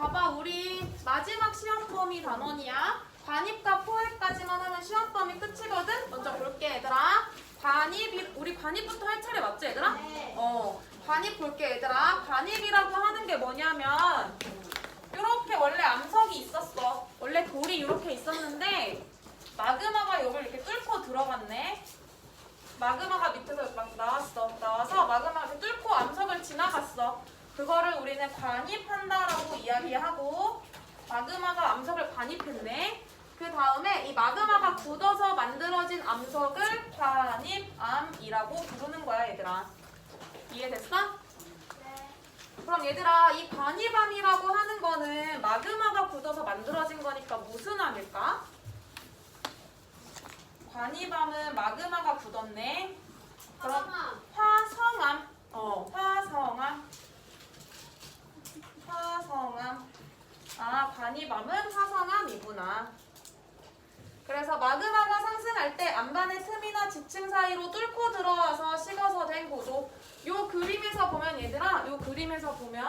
봐봐 우리 마지막 시험 범위 단원이야. 관입과 포획까지만 하면 시험 범위 끝이거든. 먼저 볼게 얘들아. 관입이 우리 관입부터 할 차례 맞지 얘들아? 네. 어. 관입 볼게 얘들아. 관입이라고 하는 게 뭐냐면 이렇게 원래 암석이 있었어. 원래 돌이 이렇게 있었는데 마그마가 여기 이렇게 뚫고 들어갔네. 마그마가 밑에서 막 나왔어. 나와서 마그마가 이렇게 뚫고 암석을 지나갔어. 그거를 우리는 관입한다라고 이야기하고 마그마가 암석을 관입했네. 그 다음에 이 마그마가 굳어서 만들어진 암석을 관입암이라고 부르는 거야, 얘들아. 이해됐어? 네. 그럼 얘들아, 이 관입암이라고 하는 거는 마그마가 굳어서 만들어진 거니까 무슨 암일까? 관입암은 마그마가 굳었네. 그럼 화성암. 화성암. 어, 화성암. 화성암. 아, 관이밤은 화성암이구나. 그래서 마그마가 상승할 때 안반의 틈이나 지층 사이로 뚫고 들어와서 식어서 된 구조. 요 그림에서 보면 얘들아, 요 그림에서 보면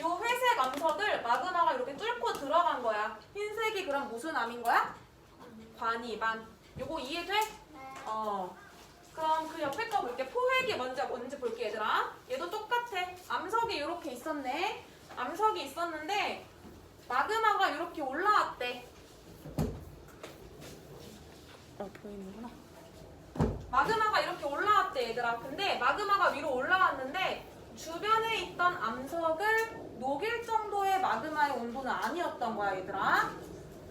요 회색 암석을 마그마가 이렇게 뚫고 들어간 거야. 흰색이 그럼 무슨 암인 거야? 관이밤. 요거 이해돼? 네. 어. 그럼 그 옆에 거 볼게. 포획이 먼저 뭔지 볼게, 얘들아. 얘도 똑같아. 암석이 이렇게 있었네. 암석이 있었는데 마그마가 이렇게 올라왔대. 어, 보이는구나. 마그마가 이렇게 올라왔대, 얘들아. 근데 마그마가 위로 올라왔는데 주변에 있던 암석을 녹일 정도의 마그마의 온도는 아니었던 거야, 얘들아.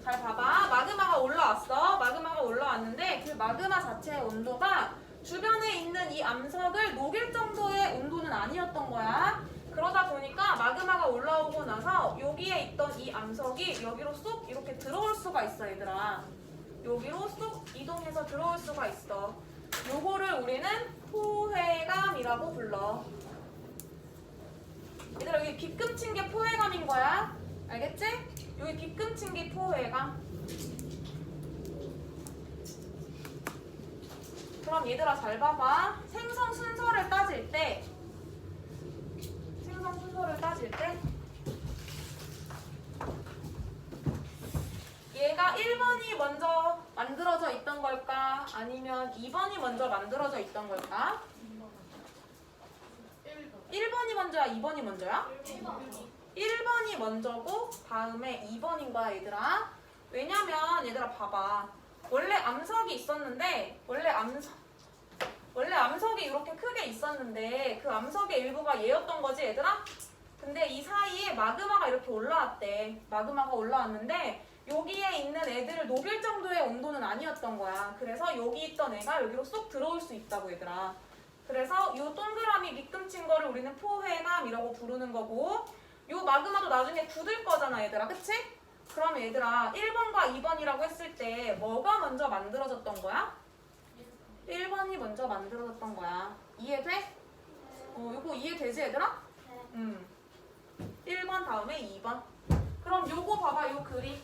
잘 봐봐. 마그마가 올라왔어. 마그마가 올라왔는데 그 마그마 자체의 온도가 주변에 있는 이 암석을 녹일 정도의 온도는 아니었던 거야. 그러다 보니까 마그마가 올라오고 나서 여기에 있던 이 암석이 여기로 쏙 이렇게 들어올 수가 있어, 얘들아. 여기로 쏙 이동해서 들어올 수가 있어. 요거를 우리는 포회감이라고 불러. 얘들아, 여기 빗금 친 게 포회감인 거야. 알겠지? 여기 빗금 친 게 포회감. 그럼 얘들아 잘 봐봐. 생성 순서를 따질 때 생성 순서를 따질 때 얘가 1번이 먼저 만들어져 있던 걸까? 아니면 2번이 먼저 만들어져 있던 걸까? 1번이 먼저야, 2번이 먼저야? 1번이 먼저고 다음에 2번인 거야 얘들아 왜냐면 얘들아 봐봐 원래 암석이 있었는데 원래 암석 원래 암석이 이렇게 크게 있었는데 그 암석의 일부가 얘였던 거지 얘들아 근데 이 사이에 마그마가 이렇게 올라왔대 마그마가 올라왔는데 여기에 있는 애들을 녹일 정도의 온도는 아니었던 거야 그래서 여기 있던 애가 여기로 쏙 들어올 수 있다고 얘들아 그래서 이 동그라미 밑금친 거를 우리는 포회감이라고 부르는 거고 요 마그마도 나중에 굳을 거잖아 얘들아 그치? 그러면 얘들아 1번과 2번이라고 했을 때 뭐가 먼저 만들어졌던 거야? 1번이 먼저 만들어졌던 거야 이해돼? 어 요거 이해되지 얘들아? 음 1번 다음에 2번 그럼 요거 봐봐 요 그림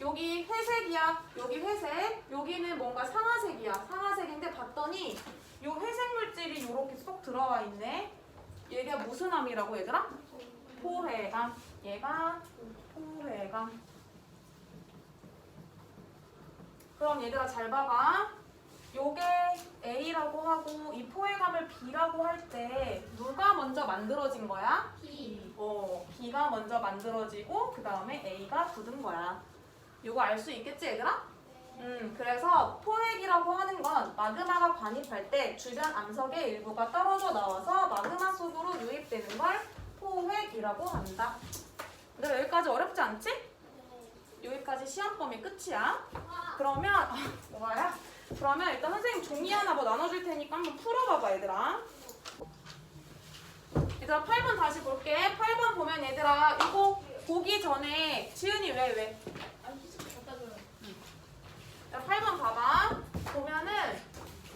여기 회색이야 여기 회색 여기는 뭔가 상아색이야 상아색인데 봤더니 요 회색 물질이 요렇게 쏙 들어와 있네 얘가 무슨 암이라고 얘들아? 포회감. 얘가 포회감. 그럼 얘들아 잘 봐봐. 요게 A라고 하고 이 포회감을 B라고 할 때 누가 먼저 만들어진 거야? 어, B가 먼저 만들어지고 그 다음에 A가 굳은 거야. 요거 알 수 있겠지 얘들아? 음, 그래서 포획이라고 하는 건 마그마가 관입할 때 주변 암석의 일부가 떨어져 나와서 마그마 속으로 유입되는 걸 포획이라고 한다. 근데 여기까지 어렵지 않지? 여기까지 시험 범위 끝이야. 그러면 아, 뭐야? 그러면 일단 선생님 종이 하나 뭐 나눠줄 테니까 한번 풀어봐봐 얘들아. 얘들아 8번 다시 볼게. 8번 보면 얘들아 이거 보기 전에 지은이 왜 왜? 자, 8번 봐봐. 보면은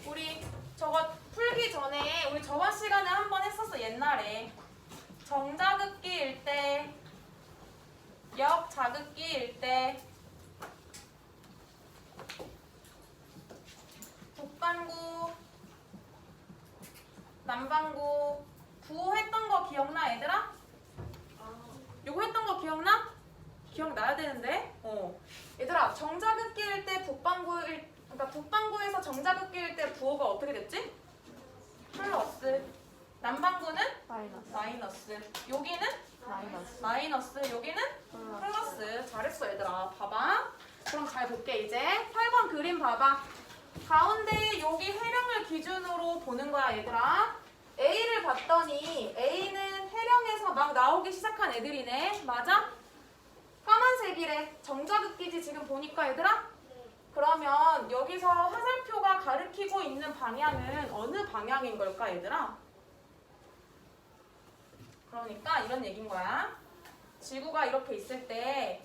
우리 저거 풀기 전에 우리 저번 시간에 한 번 했었어 옛날에 정자극기일 때, 역자극기일 때, 북반구, 남반구 구호 했던 거 기억나 얘들아? 요거 했던 거 기억나? 나야 되는데. 어. 얘들아, 정자극기일 때 북방구일 그러니까 북방구에서 정자극기일 때 부호가 어떻게 됐지? 플러스. 남방구는 마이너스 마이너스. 여기는 마이너스 마이너스. 여기는 플러스 플러스. 잘했어, 얘들아. 봐봐. 그럼 잘 볼게, 이제. 8번 그림 봐봐. 가운데 여기 해령을 기준으로 보는 거야, 얘들아. A를 봤더니 A는 해령에서 막 나오기 시작한 애들이네. 맞아? 까만색이래. 정자극기지 지금 보니까 얘들아? 그러면 여기서 화살표가 가리키고 있는 방향은 어느 방향인 걸까, 얘들아? 그러니까 이런 얘기인 거야. 지구가 이렇게 있을 때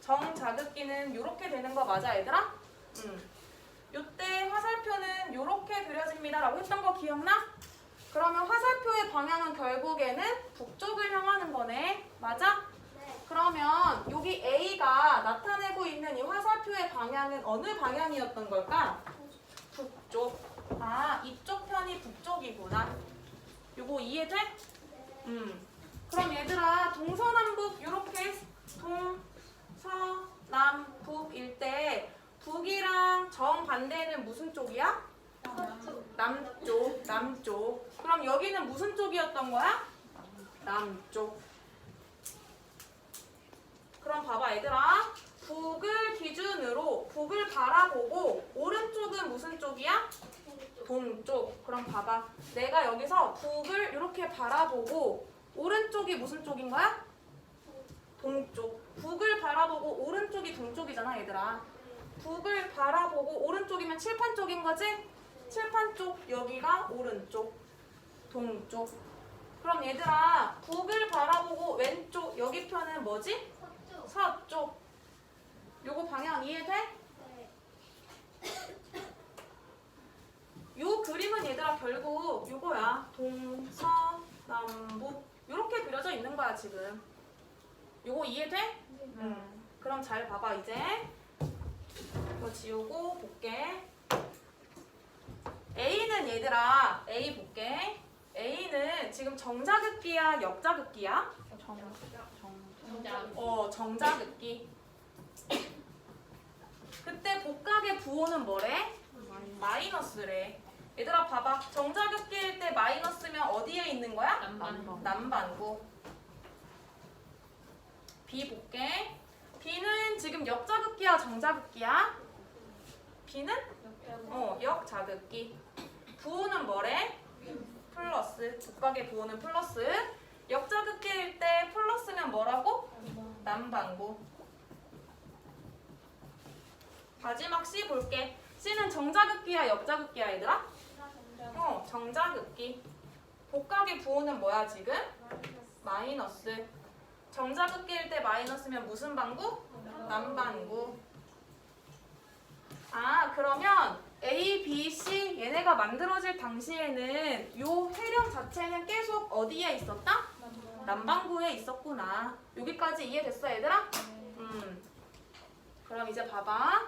정자극기는 이렇게 되는 거 맞아, 얘들아? 응. 요때 화살표는 이렇게 그려집니다 라고 했던 거 기억나? 그러면 화살표의 방향은 결국에는 북쪽을 향하는 거네. 맞아? 그러면 여기 A가 나타내고 있는 이 화살표의 방향은 어느 방향이었던 걸까? 북쪽. 아, 이쪽 편이 북쪽이구나. 요거 이해돼? 음. 그럼 얘들아, 동서남북 이렇게 동서남북일 때 북이랑 정반대는 무슨 쪽이야? 남쪽, 남쪽. 그럼 여기는 무슨 쪽이었던 거야? 남쪽. 그럼 봐봐 얘들아 북을 기준으로 북을 바라보고 오른쪽은 무슨 쪽이야? 동쪽 그럼 봐봐 내가 여기서 북을 이렇게 바라보고 오른쪽이 무슨 쪽인 거야? 동쪽 북을 바라보고 오른쪽이 동쪽이잖아 얘들아 북을 바라보고 오른쪽이면 칠판 쪽인 거지? 칠판 쪽 여기가 오른쪽 동쪽 그럼 얘들아 북을 바라보고 왼쪽 여기 편은 뭐지? 서쪽. 요거 방향 이해돼? 요 그림은 얘들아 결국 요거야. 동서남북 요렇게 그려져 있는 거야 지금. 요거 이해돼? 응. 그럼 잘 봐봐 이제. 이거 지우고 볼게. A는 얘들아 A 볼게. A는 지금 정자극기야 역자극기야? 정, 정, 어, 정자극기. 그때 복각의 부호는 뭐래? 마이너스래. 얘들아 봐봐. 정자극기일 때 마이너스면 어디에 있는 거야? 남반구. 남반구. B 볼게. B는 지금 역자극기야, 정자극기야? B는 어, 역자극기. 부호는 뭐래? 플러스. 복각의 부호는 플러스. 역자극기일 때 플러스면 뭐라고? 남반구. 마지막 C 볼게. C는 정자극기야, 역자극기야, 얘들아? 어, 정자극기. 복각의 부호는 뭐야, 지금? 마이너스. 정자극기일 때 마이너스면 무슨 반구? 남반구. 아, 그러면 A, B, C 얘네가 만들어질 당시에는 요 해령 자체는 계속 어디에 있었다? 남반구에 있었구나. 여기까지 이해됐어, 얘들아? 음. 그럼 이제 봐봐.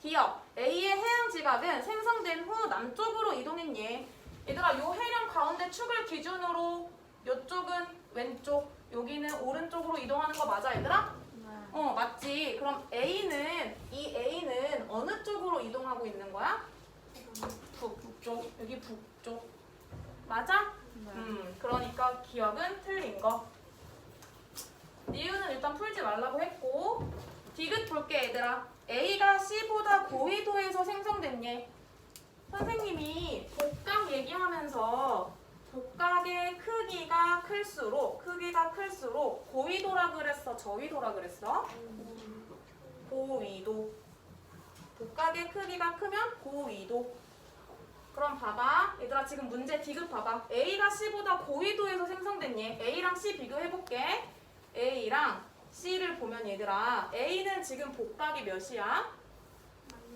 기억. A의 해양 지각은 생성된 후 남쪽으로 이동했니? 얘들아, 요 해령 가운데 축을 기준으로 요쪽은 왼쪽, 여기는 오른쪽으로 이동하는 거 맞아, 얘들아? 어, 맞지. 그럼 A는 이 A는 어느 쪽으로 이동하고 있는 거야? 북쪽. 여기 북쪽. 맞아? 음, 그러니까 기억은 틀린 거. 니은은 일단 풀지 말라고 했고 디귿 볼게 얘들아. A가 C보다 고위도에서 생성됐니? 선생님이 복각 얘기 하면서 복각의 크기가 클수록 크기가 클수록 고위도라 그랬어 저위도라 그랬어? 고위도 복각의 크기가 크면 고위도 그럼 봐봐 얘들아 지금 문제 디귿 봐봐 A가 C보다 고위도에서 생성됐니? A랑 C 비교해볼게 A랑 C를 보면 얘들아 A는 지금 복각이 몇이야?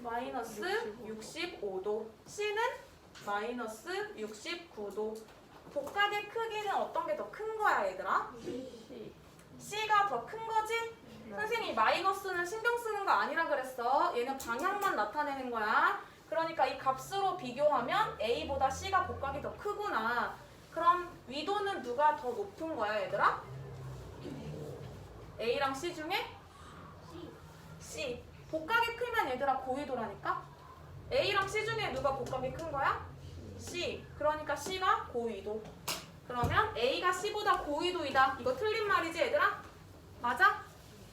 마이너스 65도 C는 마이너스 69도 복각의 크기는 어떤 게 더 큰 거야 얘들아? C. C가 더 큰 거지? 선생님이 마이너스는 신경 쓰는 거 아니라 그랬어. 얘는 방향만 나타내는 거야. 그러니까 이 값으로 비교하면 A보다 C가 복각이 더 크구나. 그럼 위도는 누가 더 높은 거야, 얘들아? A랑 C 중에 C. 복각이 크면 얘들아 고위도라니까? A랑 C 중에 누가 복각이 큰 거야? C. 그러니까 C가 고위도. 그러면 A가 C보다 고위도이다. 이거 틀린 말이지 얘들아? 맞아?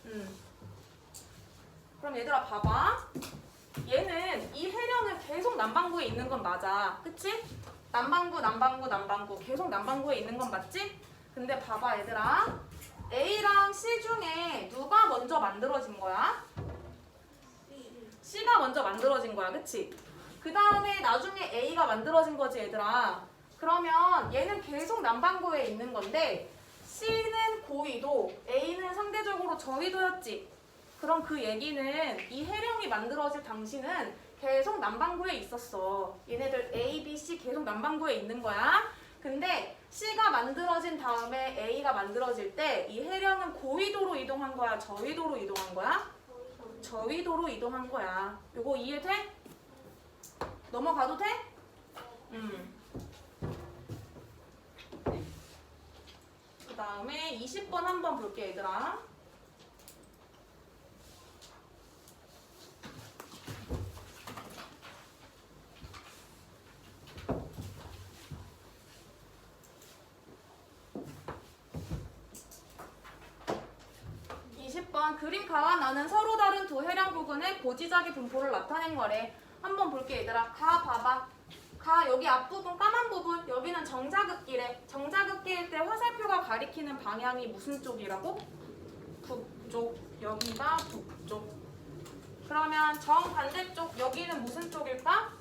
음. 그럼 얘들아 봐봐. 얘는 이 해령은 계속 남반구에 있는 건 맞아. 그치? 남반구, 남반구, 남반구. 계속 남반구에 있는 건 맞지? 근데 봐봐 얘들아. A랑 C 중에 누가 먼저 만들어진 거야? C가 먼저 만들어진 거야. 그치? 그 다음에 나중에 A가 만들어진 거지 얘들아. 그러면 얘는 계속 남반구에 있는 건데 C는 고위도, A는 상대적으로 저위도였지. 그럼 그 얘기는 이 해령이 만들어질 당시는 계속 남반구에 있었어. 얘네들 A, B, C 계속 남반구에 있는 거야. 근데 C가 만들어진 다음에 A가 만들어질 때 이 해령은 고위도로 이동한 거야, 저위도로 이동한 거야? 저위도로 이동한 거야. 요거 이해돼? 넘어가도 돼? 음. 그 다음에 20번 한번 볼게 얘들아. 그림 가와 나는 서로 부근의 고지자기 분포를 나타낸 거래. 한번 볼게 얘들아. 가 봐봐. 가 여기 앞부분 까만 부분 여기는 정자극기래. 정자극기일 때 화살표가 가리키는 방향이 무슨 쪽이라고? 북쪽. 여기가 북쪽. 그러면 정반대쪽 여기는 무슨 쪽일까?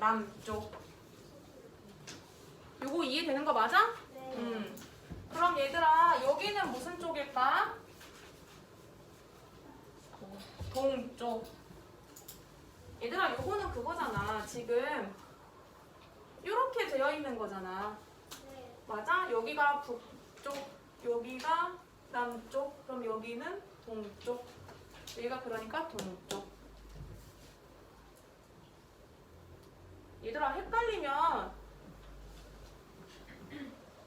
남쪽. 요거 이해되는 거 맞아? 음. 그럼 얘들아 여기는 무슨 쪽일까? 동쪽. 얘들아 요거는 그거잖아. 지금 이렇게 되어 있는 거잖아. 맞아? 여기가 북쪽, 여기가 남쪽, 그럼 여기는 동쪽. 여기가 그러니까 동쪽. 얘들아 헷갈리면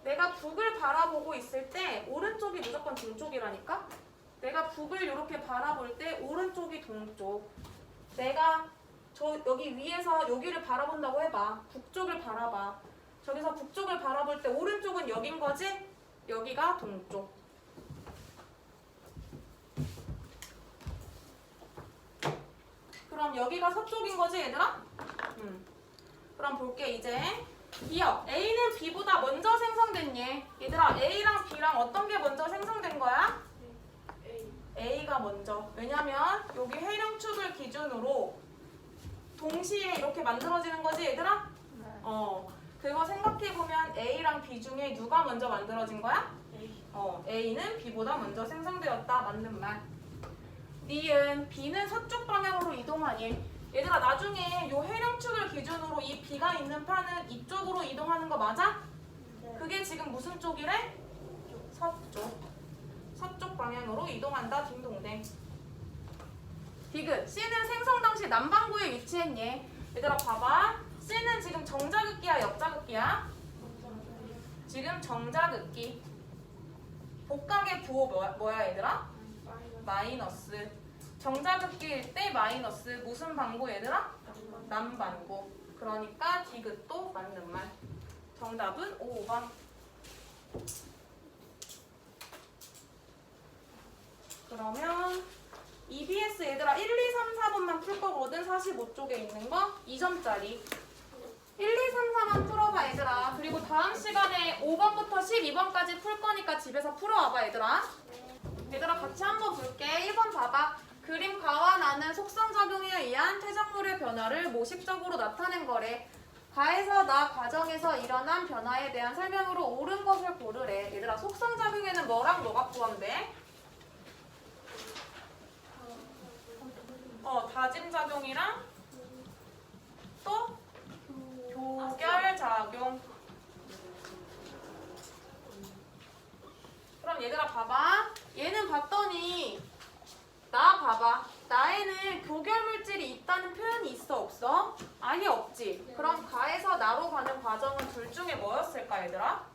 내가 북을 바라보고 있을 때 오른쪽이 무조건 동쪽이라니까? 내가 북을 이렇게 바라볼 때 오른쪽이 동쪽. 내가 저 여기 위에서 여기를 바라본다고 해봐. 북쪽을 바라봐. 저기서 북쪽을 바라볼 때 오른쪽은 여긴 거지? 여기가 동쪽. 그럼 여기가 서쪽인 거지 얘들아? 음. 그럼 볼게 이제. 기억. A는 B보다 먼저 생성된 얘. 얘들아 A랑 B랑 어떤 게 먼저 생성된 거야? A가 먼저. 왜냐면 여기 해령축을 기준으로 동시에 이렇게 만들어지는 거지 얘들아? 네. 어. 그거 생각해보면 A랑 B 중에 누가 먼저 만들어진 거야? 어, A는 B보다 먼저 생성되었다. 맞는 말. 니은 B는 서쪽 방향으로 이동하니. 얘들아 나중에 요 해령축을 기준으로 이 B가 있는 판은 이쪽으로 이동하는 거 맞아? 그게 지금 무슨 쪽이래? 서쪽. 서쪽 방향으로 이동한다. 딩동댕. 디귿. C는 생성 당시 남반구에 위치했니? 얘들아 봐봐. C는 지금 정자극기야, 역자극기야? 지금 정자극기. 복각의 부호 뭐야, 뭐야 얘들아? 마이너스. 정자극기일 때 마이너스. 무슨 반구 얘들아? 남반구. 그러니까 디귿도 맞는 말. 정답은 5번. 그러면 EBS 얘들아 1, 2, 3, 4번만 풀 거거든. 45쪽에 있는 거 2점짜리. 1, 2, 3, 4만 풀어봐 얘들아. 그리고 다음 시간에 5번부터 12번까지 풀 거니까 집에서 풀어와봐 얘들아. 얘들아 같이 한번 볼게. 1번 봐봐. 그림 가와 나는 속성작용에 의한 퇴적물의 변화를 모식적으로 나타낸 거래. 가에서 나 과정에서 일어난 변화에 대한 설명으로 옳은 것을 고르래. 얘들아 속성작용에는 뭐랑 뭐가 포함돼? 어, 다짐 작용이랑 또 교결 작용. 그럼 얘들아 봐봐. 얘는 봤더니 나 봐봐. 나에는 교결 물질이 있다는 표현이 있어 없어? 아예 없지. 그럼 가에서 나로 가는 과정은 둘 중에 뭐였을까 얘들아?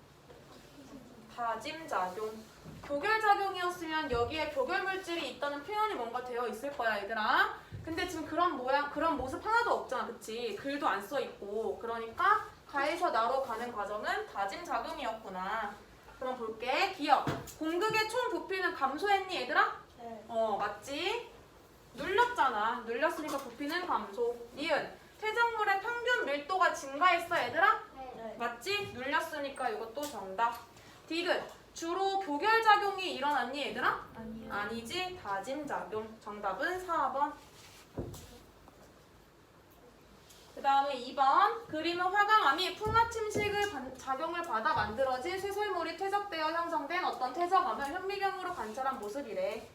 다짐 작용. 교결 작용이었으면 여기에 교결 물질이 있다는 표현이 뭔가 되어 있을 거야, 얘들아. 근데 지금 그런 모양, 그런 모습 하나도 없잖아, 그치? 글도 안 써 있고. 그러니까 가에서 나로 가는 과정은 다짐작용이었구나. 그럼 볼게. 기억. 공극의 총 부피는 감소했니, 얘들아? 네. 어, 맞지? 눌렸잖아. 눌렸으니까 부피는 감소. 니은. 퇴적물의 평균 밀도가 증가했어, 얘들아? 네. 맞지? 눌렸으니까 이것도 정답. 디귿. 주로 교결작용이 일어났니, 얘들아? 아니요. 아니지. 다짐작용. 정답은 4번. 그 다음에 2번. 그림은 화강암이 풍화침식을 반- 작용을 받아 만들어진 쇄설물이 퇴적되어 형성된 어떤 퇴적암을 현미경으로 관찰한 모습이래.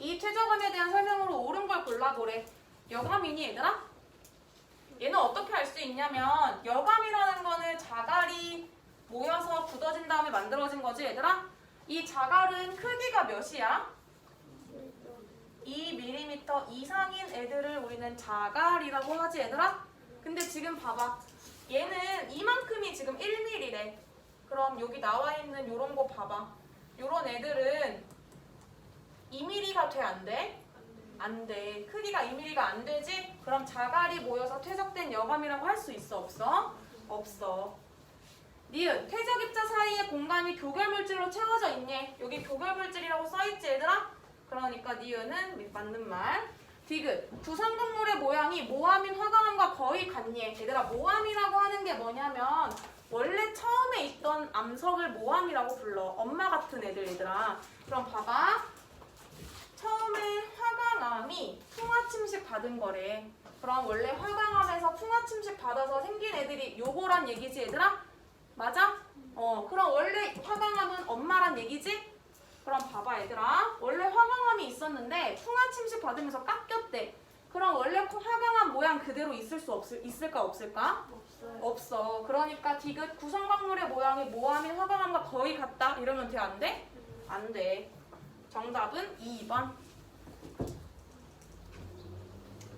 이 퇴적암에 대한 설명으로 옳은 걸 골라보래. 여감이니 얘들아? 얘는 어떻게 알 수 있냐면 여감이라는 거는 자갈이 모여서 굳어진 다음에 만들어진 거지 얘들아? 이 자갈은 크기가 몇이야? 2mm 이상인 애들을 우리는 자갈이라고 하지 얘들아? 근데 지금 봐봐 얘는 이만큼이 지금 1mm래 그럼 여기 나와 있는 요런 거 봐봐 요런 애들은 2mm가 돼 안 돼? 안 돼. 크기가 2mm가 안 되지? 그럼 자갈이 모여서 퇴적된 여감이라고 할 수 있어 없어? 없어. 니은 퇴적 입자 사이의 공간이 교결물질로 채워져 있니? 여기 교결물질이라고 써있지 얘들아? 그러니까 니은은 맞는 말. 디귿 구성동물의 모양이 모함인 화강암과 거의 같니? 얘들아 모함이라고 하는 게 뭐냐면 원래 처음에 있던 암석을 모함이라고 불러. 엄마 같은 애들 얘들아. 그럼 봐봐. 처음에 화강암이 풍화 침식 받은 거래. 그럼 원래 화강암에서 풍화 침식 받아서 생긴 애들이 요거란 얘기지 얘들아? 맞아? 어 그럼 원래 화강암은 엄마란 얘기지? 그럼 봐봐 얘들아 원래 화강암이 있었는데 풍화 침식 받으면서 깎였대 그럼 원래 화강암 모양 그대로 있을 수 없을, 있을까 없을까? 없어요. 없어 그러니까 디귿 구성광물의 모양이 모함인 화강암과 거의 같다 이러면 돼 안 돼? 안 돼. 정답은 2번.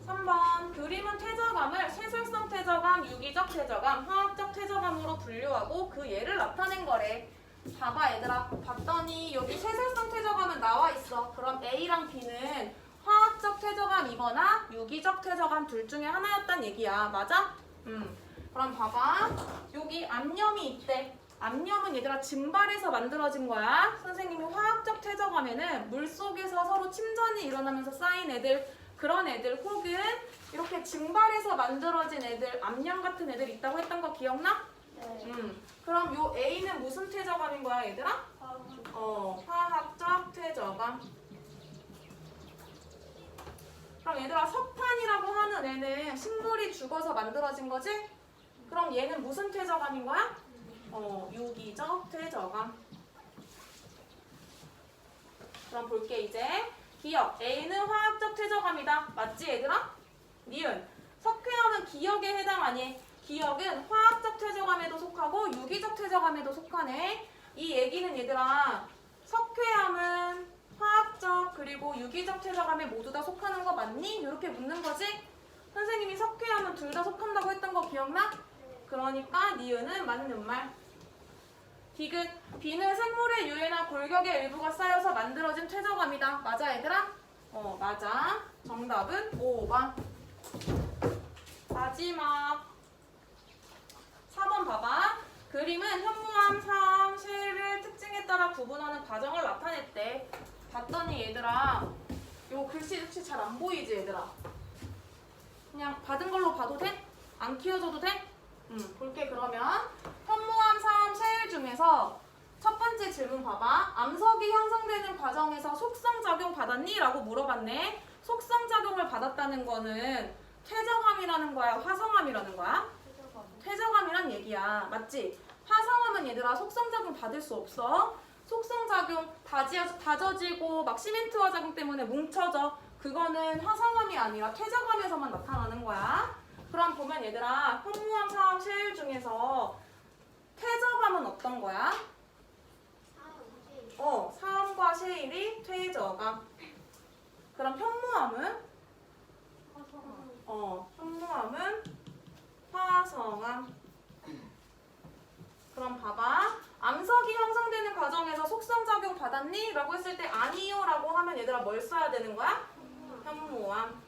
3번. 그림은 퇴적암을 세술성 퇴적암, 유기적 퇴적암, 화학적 퇴적암으로 분류하고 그 예를 나타낸 거래. 봐봐 얘들아. 봤더니 여기 세술성 퇴적암은 나와 있어. 그럼 A랑 B는 화학적 퇴적암이거나 유기적 퇴적암 둘 중에 하나였단 얘기야. 맞아? 음. 그럼 봐봐. 여기 암염이 있대. 암염은 얘들아 증발해서 만들어진 거야. 선생님이 화학적 퇴적하면은 물 속에서 서로 침전이 일어나면서 쌓인 애들 그런 애들 혹은 이렇게 증발해서 만들어진 애들 암염 같은 애들 있다고 했던 거 기억나? 네. 음. 그럼 요 A는 무슨 퇴적암인 거야, 얘들아? 어, 화학적 퇴적암. 그럼 얘들아 석탄이라고 하는 애는 식물이 죽어서 만들어진 거지? 그럼 얘는 무슨 퇴적암인 거야? 어, 유기적 퇴적암. 그럼 볼게 이제. 기억. A는 화학적 퇴적암이다. 맞지 얘들아? 니은. 석회암은 기억에 해당하니. 기억은 화학적 퇴적암에도 속하고 유기적 퇴적암에도 속하네. 이 얘기는 얘들아. 석회암은 화학적 그리고 유기적 퇴적암에 모두 다 속하는 거 맞니? 이렇게 묻는 거지? 선생님이 석회암은 둘 다 속한다고 했던 거 기억나? 그러니까 니은은 맞는 말. 디귿 비는 생물의 유해나 골격의 일부가 쌓여서 만들어진 퇴적암이다. 맞아 얘들아? 어 맞아. 정답은 5번. 마지막 4번 봐봐. 그림은 현무암, 사암, 쉐일을 특징에 따라 구분하는 과정을 나타냈대. 봤더니 얘들아 요 글씨 혹시 잘 안 보이지 얘들아? 그냥 받은 걸로 봐도 돼? 안 키워줘도 돼? 응, 볼게 그러면 중에서 첫 번째 질문 봐봐. 암석이 형성되는 과정에서 속성 작용 받았니? 라고 물어봤네. 속성 작용을 받았다는 거는 퇴적암이라는 거야, 화성암이라는 거야? 퇴적암이란 얘기야. 맞지? 화성암은 얘들아 속성 작용 받을 수 없어. 속성 작용 다져, 다져지고 막 시멘트화 작용 때문에 뭉쳐져. 그거는 화성암이 아니라 퇴적암에서만 나타나는 거야. 그럼 보면 얘들아 현무암, 사암, 쉐일 중에서 퇴적암은 어떤 거야? 어, 사암과 쉐일이 퇴적암. 그럼 현무암은? 어, 현무암은 화성암. 그럼 봐봐. 암석이 형성되는 과정 과정에서 속성작용 받았니? 라고 했을 때 아니요 라고 하면 얘들아 뭘 써야 되는 거야? 현무암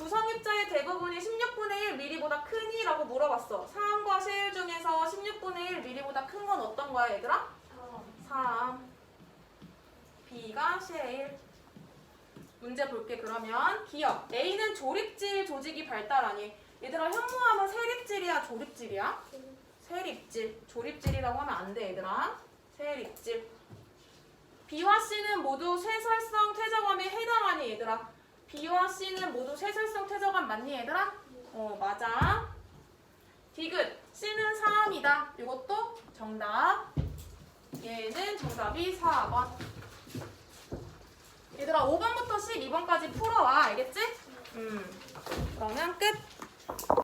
구성입자의 대부분이 16분의 1mm보다 크니? 라고 물어봤어. 3과 실 중에서 16분의 1mm보다 큰 건 어떤 거야 얘들아? 3. B가 실. 문제 볼게 그러면 기억. A는 조립질 조직이 발달하니. 얘들아 현무암은 세립질이야 조립질이야? 세립질. 조립질이라고 하면 안 돼 얘들아. 세립질. B와 C는 모두 쇠설성 퇴적암에 해당하니 얘들아. B와 C는 모두 쇠설성 퇴적암 맞니 얘들아? 어 맞아. 디귿 C는 3이다. 이것도 정답. 얘는 정답이 4번. 얘들아 5번부터 12번까지 풀어와 알겠지? 음. 그러면 끝.